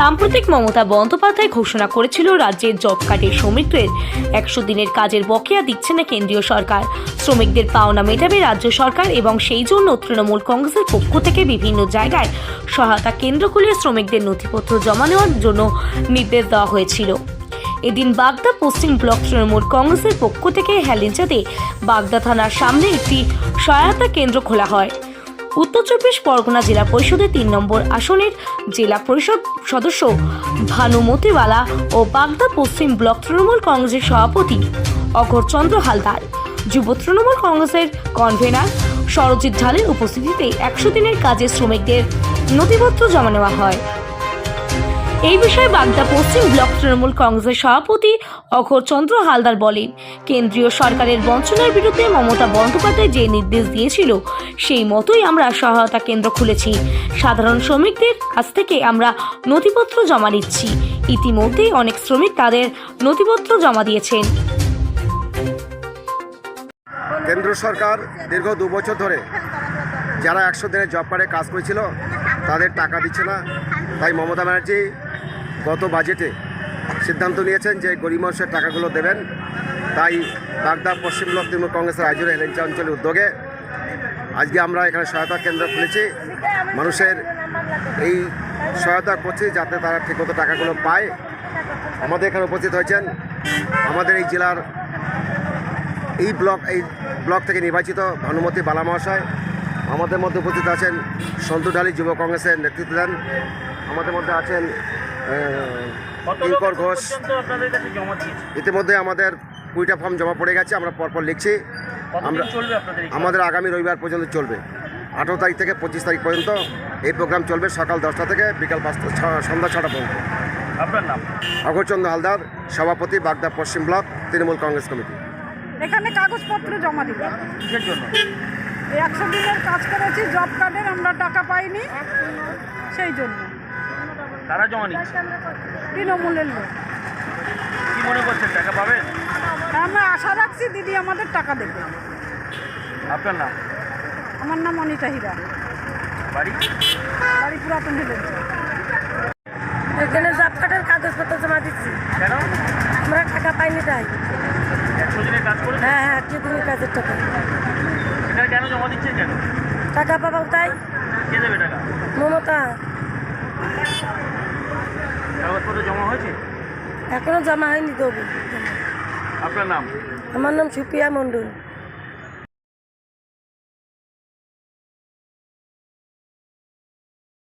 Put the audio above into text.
সাম্প্রতিক মমতা বন্দ্যোপাধ্যায় ঘোষণা করেছিল রাজ্যের জব কার্ডের শ্রমিকদের একশো দিনের কাজের বকেয়া দিচ্ছে না কেন্দ্রীয় সরকার। শ্রমিকদের পাওনা মেটাবে রাজ্য সরকার এবং সেই জন্য তৃণমূল কংগ্রেসের পক্ষ থেকে বিভিন্ন জায়গায় সহায়তা কেন্দ্র খুলে শ্রমিকদের নথিপত্র জমা নেওয়ার জন্য নির্দেশ দেওয়া হয়েছিল। এদিন বাগদা পশ্চিম ব্লক তৃণমূল কংগ্রেসের পক্ষ থেকে হেলেঞ্চাতে বাগদা থানার সামনে একটি সহায়তা কেন্দ্র খোলা হয়। উত্তর চব্বিশ পরগনা জেলা পরিষদের তিন নম্বর আসনের জেলা পরিষদ সদস্য ভানুমতিওয়ালা ও বাগদা পশ্চিম ব্লক তৃণমূল কংগ্রেসের সভাপতি অঘরচন্দ্র হালদার। যুব তৃণমূল কংগ্রেসের কনভেনার সরজিৎ ঢালের উপস্থিতিতে একশো দিনের কাজে শ্রমিকদের নথিপত্র জমা নেওয়া হয়। এই বিষয়ে বাগদা পশ্চিম ব্লক তৃণমূল কংগ্রেসের সভাপতি অখর চন্দ্র হালদার বলেন, কেন্দ্রীয় সরকারের বঞ্চনার বিরুদ্ধে মমতা বন্দ্যোপাধ্যায় যে নির্দেশ দিয়েছিল, সেই মতোই আমরা সহায়তা কেন্দ্র খুলেছি। সাধারণ শ্রমিকদের কাছ থেকে আমরা নথিপত্র জমা নিচ্ছি। ইতিমধ্যেই অনেক শ্রমিক তাদের নথিপত্র জমা দিয়েছেন। কেন্দ্র সরকার দীর্ঘ দু বছর ধরে যারা একশো দিনের জব কার্ডে কাজ করেছিল, তাদের টাকা দিচ্ছে না। তাই মমতা ব্যানার্জি গত বাজেটে সিদ্ধান্ত নিয়েছেন যে গরিব মানুষের টাকাগুলো দেবেন। তাই বাগদা পশ্চিম ব্লক তৃণমূল কংগ্রেসের আইজুর হেলেঞ্চা অঞ্চলের উদ্যোগে। আজকে আমরা এখানে সহায়তা কেন্দ্র খুলেছি। মানুষের এই সহায়তা করছি যাতে তারা ঠিকমতো টাকাগুলো পায়। আমাদের এখানে উপস্থিত হয়েছেন আমাদের এই জেলার এই ব্লক এই ব্লক থেকে নির্বাচিত ভানুমতি বালা মহাশয়। আমাদের মধ্যে উপস্থিত আছেন সন্তু যুব কংগ্রেসের নেতৃত্ব দেন। আমাদের মধ্যে আছেন কিঙ্কর ঘোষ। ইতিমধ্যে আমাদের কুড়িটা ফর্ম জমা পড়ে গেছে আমরা পরপর লিখছি। আমরা? আমাদের আগামী রবিবার পর্যন্ত চলবে। আঠেরো তারিখ থেকে পঁচিশ তারিখ পর্যন্ত এই প্রোগ্রাম চলবে সকাল দশটা থেকে বিকাল পাঁচটা ছ- সন্ধ্যা ছটা পর্যন্ত। আপনার নাম? অঘরচন্দ্র হালদার সভাপতি বাগদা পশ্চিম ব্লক তৃণমূল কংগ্রেস কমিটি। এখানে কাগজপত্র জমা দিব। কিসের জন্য? একশো দিনের কাজ করেছি জব কার্ডের আমরা টাকা পাইনি। সেই জন্য। তারা জমা নিচ্ছে? তৃণমূলের লোক। কি মনে করছেন টাকা পাবেন আমরা আশা রাখছি দিদি আমাদের টাকা দেবে। আপনার নাম? আমার নাম অনিতা হীরা। বাড়ি? বাড়ি পুরাতন হেলেন এখানে জব কার্ডের কাগজপত্র জমা দিচ্ছি। কেন? আমরা টাকা পাইনি তাই। হ্যাঁ হ্যাঁ একটি দিনের কাজের টাকা? কেন জমা দিচ্ছেন কেন? টাকা পাবো তাই? কে দেবে টাকা? মমতা। কাগজপত্র জমা হয়েছে? এখনও জমা হয়নি তবু। আপনার নাম? আমার নাম সুপ্রিয়া মণ্ডল।